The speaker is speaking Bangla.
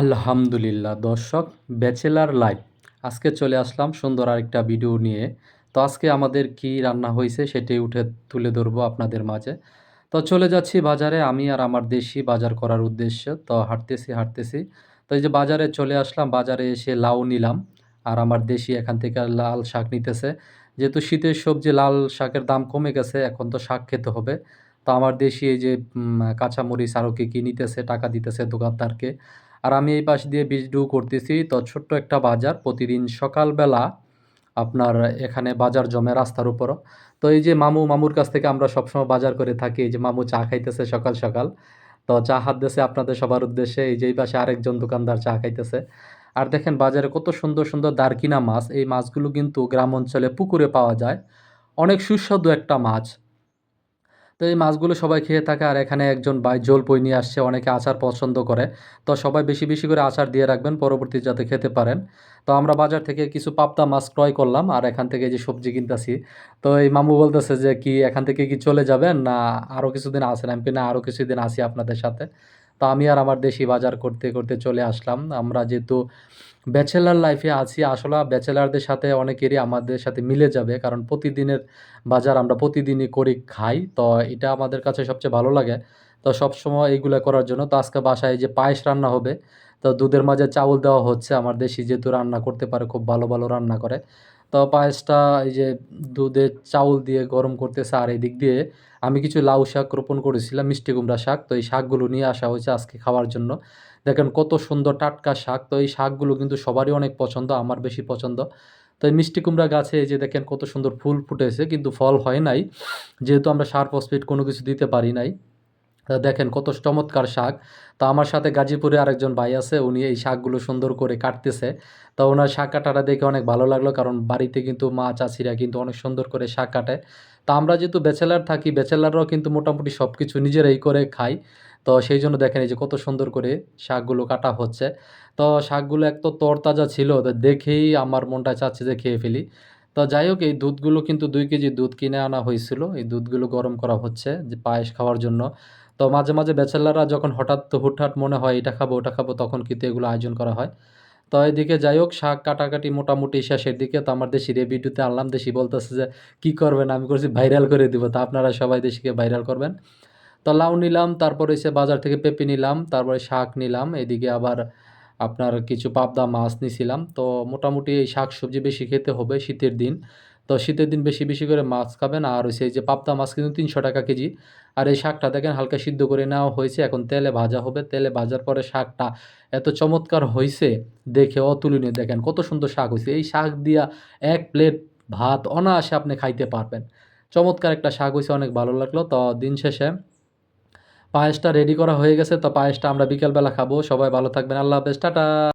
আলহামদুলিল্লাহ, দর্শক, ব্যাচেলার লাইফ আজকে চলে আসলাম সুন্দর আরেকটা ভিডিও নিয়ে। তো আজকে আমাদের কি রান্না হয়েছে সেটাই উঠে তুলে ধরবো আপনাদের মাঝে। তো চলে যাচ্ছি বাজারে, আমি আর আমার দেশি বাজার করার উদ্দেশ্য। তো হাঁটতেছি হাঁটতেছি। তো এই যে বাজারে চলে আসলাম, বাজারে এসে লাউ নিলাম। আর আমার দেশি এখান থেকে লাল শাক নিতেছে। যেহেতু শীতের সবজি লাল শাকের দাম কমে গেছে, এখন তো শাক খেতে হবে। তো আমার দেশি এই যে কাঁচামরিচ আরও কি কী নিতেছে, টাকা দিতেছে দোকানদারকে। আর আমি এই পাশ দিয়ে বীজ ডু করতেছি। তো ছোট্ট একটা বাজার, প্রতিদিন সকালবেলা আপনার এখানে বাজার জমে রাস্তার উপরও। তো এই যে মামু, মামুর কাছ থেকে আমরা সবসময় বাজার করে থাকি। এই যে মামু চা খাইতেছে সকাল সকাল। তো চা হাত দিয়েছে আপনাদের সবার উদ্দেশ্যে। এই যে এই পাশে আরেকজন দোকানদার চা খাইতেছে। আর দেখেন বাজারে কত সুন্দর সুন্দর দারকিনা মাছ। এই মাছগুলো কিন্তু গ্রাম অঞ্চলে পুকুরে পাওয়া যায়। অনেক সুস্বাদু একটা মাছ। তো এই মাছগুলো সবাই খেয়ে থাকে আর এখানে একজন বাই জল পই নিয়ে আসছে, অনেকে আচার পছন্দ করে। তো সবাই বেশি বেশি করে আচার দিয়ে রাখবেন পরবর্তী যাতে খেতে পারেন। তো আমরা বাজার থেকে কিছু পাপ্তা মাছ ক্রয় করলাম আর এখান থেকে যে সবজি কিনতেছি। তো এই মামু বলতেছে যে, কি এখান থেকে কি চলে যাবেন না আরও কিছুদিন আসেন আমি না আরও কিছুদিন আসি আপনাদের সাথে। তো আমি আর আমার দেশি বাজার করতে করতে চলে আসলাম। আমরা যেহেতু ব্যাচেলার লাইফে আছি, আসলে ব্যাচেলারদের সাথে অনেকেরই আমাদের সাথে মিলে যাবে, কারণ প্রতিদিনের বাজার আমরা প্রতিদিনই করি খাই। তো এটা আমাদের কাছে সবচেয়ে ভালো লাগে। তো সবসময় এইগুলো করার জন্য, তো আজকে বাসায় যে পায়েস রান্না হবে, তো দুধের মাঝে চাউল দেওয়া হচ্ছে। আমার দেশি যেহেতু রান্না করতে পারে, খুব ভালো ভালো রান্না করে। তো পায়েসটা এই যে দুধের চাউল দিয়ে গরম করতেছে আর এই দিক দিয়ে আমি কিছু লাউ শাক রোপণ করেছিলাম, মিষ্টি কুমড়া শাক। তো এই শাকগুলো নিয়ে আসা হয়েছে আজকে খাওয়ার জন্য। দেখেন কত সুন্দর টাটকা শাক। তো এই শাকগুলো কিন্তু সবারই অনেক পছন্দ, আমার বেশি পছন্দ। তো এই মিষ্টি কুমড়া গাছে যে দেখেন কত সুন্দর ফুল ফুটেছে, কিন্তু ফল হয় নাই। যেহেতু আমরা সার ফসফেট কোনো কিছু দিতে পারি নাই। দেখেন কত চমৎকার শাক। তো আমার সাথে গাজীপুরে আরেকজন ভাই আছে, উনি এই শাকগুলো সুন্দর করে কাটতেছে। তো ওনার শাক কাটাটা দেখে অনেক ভালো লাগল, কারণ বাড়িতে কিন্তু মা চাষিরা কিন্তু অনেক সুন্দর করে শাক কাটে। তো আমরা যেহেতু ব্যাচেলার থাকি, ব্যাচেলাররাও কিন্তু মোটামুটি সব কিছু নিজেরাই করে খাই। তো সেই জন্য দেখেন এই যে কত সুন্দর করে শাকগুলো কাটা হচ্ছে। তো শাকগুলো এক তো তরতাজা ছিল, তো দেখেই আমার মনটা চাচ্ছে যে খেয়ে ফেলি। তো যাই হোক, এই দুধগুলো কিন্তু দুই কেজি দুধ কিনে আনা হয়েছিল। এই দুধগুলো গরম করা হচ্ছে যে পায়েস খাওয়ার জন্য। তো মাঝে মাঝে ব্যাচেলাররা যখন হঠাৎ হুটহাট মনে হয়, এটা খাব, ওটা খাব, তখন কিন্তু এগুলো আয়োজন করা হয়। তো এদিকে যাই হোক, শাক কাটাকাটি মোটামুটি শেষের দিকে তো আমার দেশি রেভিডিওতে আনলাম, দেশি বলতেছে যে, কী করবেন? আমি করছি ভাইরাল করে দিব। তো আপনারা সবাই দেশিকে ভাইরাল করবেন। তো লাউ নিলাম, তারপরে এসে বাজার থেকে পেঁপে নিলাম, তারপরে শাক নিলাম, এদিকে আবার আপনার কিছু পাবদা মাছ নিছিলাম। তো মোটামুটি এই শাক সবজি বেশি খেতে হবে শীতের দিন। তো শীতের দিন বেশি বেশি করে মাছ খাবেন, আর হচ্ছে এই যে পাবদা মাছ কিন্তু তিনশো টাকা কেজি। আর এই শাকটা দেখেন হালকা সিদ্ধ করে নেওয়া হয়েছে, এখন তেলে ভাজা হবে। তেলে ভাজার পরে শাকটা এত চমৎকার হয়েছে, দেখে অতুলনীয়। দেখেন কত সুন্দর শাক হয়েছে। এই শাক দিয়া এক প্লেট ভাত অনায়াসে আপনি খাইতে পারবেন। চমৎকার একটা শাক হয়েছে, অনেক ভালো লাগল। তো দিন শেষে পায়েসটা রেডি করা হয়ে গেছে, তো পায়েসটা আমরা বিকেলবেলা খাব। সবাই ভালো থাকবেন। আল্লাহ হাফেজ। টাটা।